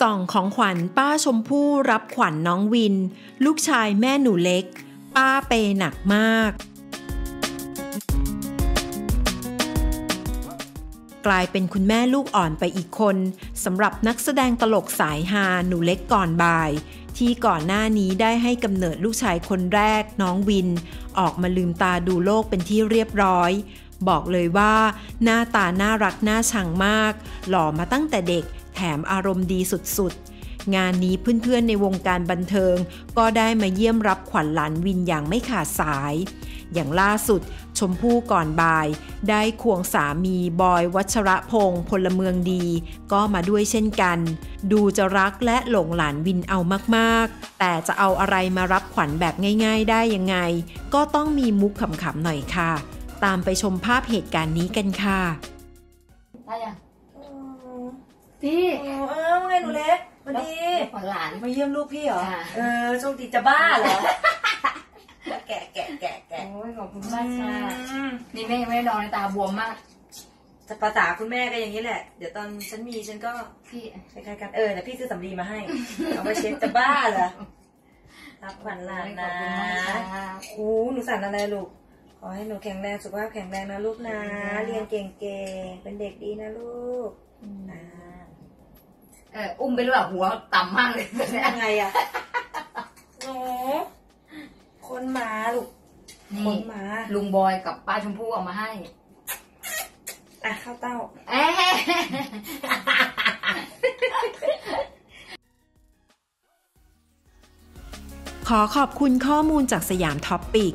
ส่องของขวัญป้าชมพู่รับขวัญน้องวิน ลูกชายแม่หนูเล็ก ป้าเปหนักมาก กลายเป็นคุณแม่ลูกอ่อนไปอีกคนสำหรับนักแสดงตลกสายฮาหนูเล็กก่อนบ่าย ที่ก่อนหน้านี้ได้ให้กำเนิดลูกชายคนแรกน้องวิน ออกมาลืมตาดูโลกเป็นที่เรียบร้อยบอกเลยว่า หน้าตาน่ารักน่าชังมาก หล่อมาตั้งแต่เด็ก แถมอารมณ์ดีสุดๆ งานนี้เพื่อนๆในวงการบันเทิง ก็ได้มาเยี่ยมรับขวัญหลานวินอย่างไม่ขาดสาย อย่างล่าสุดชมพู่ก่อนบ่าย ได้ควงสามีบอยวัชระพงศ์พลเมืองดี ก็มาด้วยเช่นกัน ดูจะรักและหลงหลานวินเอามากๆ แต่จะเอาอะไรมารับขวัญแบบง่าย ๆ ได้ยังไง ก็ต้องมีมุกขำๆหน่อยค่ะ ตามไปชมภาพเหตุการณ์นี้กันค่ะได้ยัง โอ้พี่เออว่าไงหนูเล็กสวัสดีขวัญหลาน มาเยี่ยมลูกพี่เหรอ ค่ะ เออโชคดีจะบ้าเหรอ แกะแกะแกะแกะโอ้ยขอบคุณมากค่ะอืมนี่แม่ยังไม่ได้นอนในตาบวมมาก จะภาษาคุณแม่ก็อย่างนี้แหละ เดี๋ยวตอนฉันมีฉันก็พี่คล้ายๆกัน เออแต่พี่ซื้อสำลีมาให้ เอาไปเช็ดจะบ้าเหรอ รับขวัญหลานขอนะบคุณมากค่ะโอ้หนูสั่นอะไรลูก ขอให้หนูแข็งแรงสุขภาพแข็งแรงนะลูกนะ เรียนเก่งๆ เป็นเด็กดีนะลูกอ่า เอออุ้มไปหรือเปล่าหัวต่ำมากเลยเนี่ยยังไงอะหนูคนหมาลูกคนี่นหมาลุงบอยกับป้าชมพู่เอามาให้อะเข้าเต้า เอ๊ะขอขอบคุณข้อมูลจากสยามท็อปปิก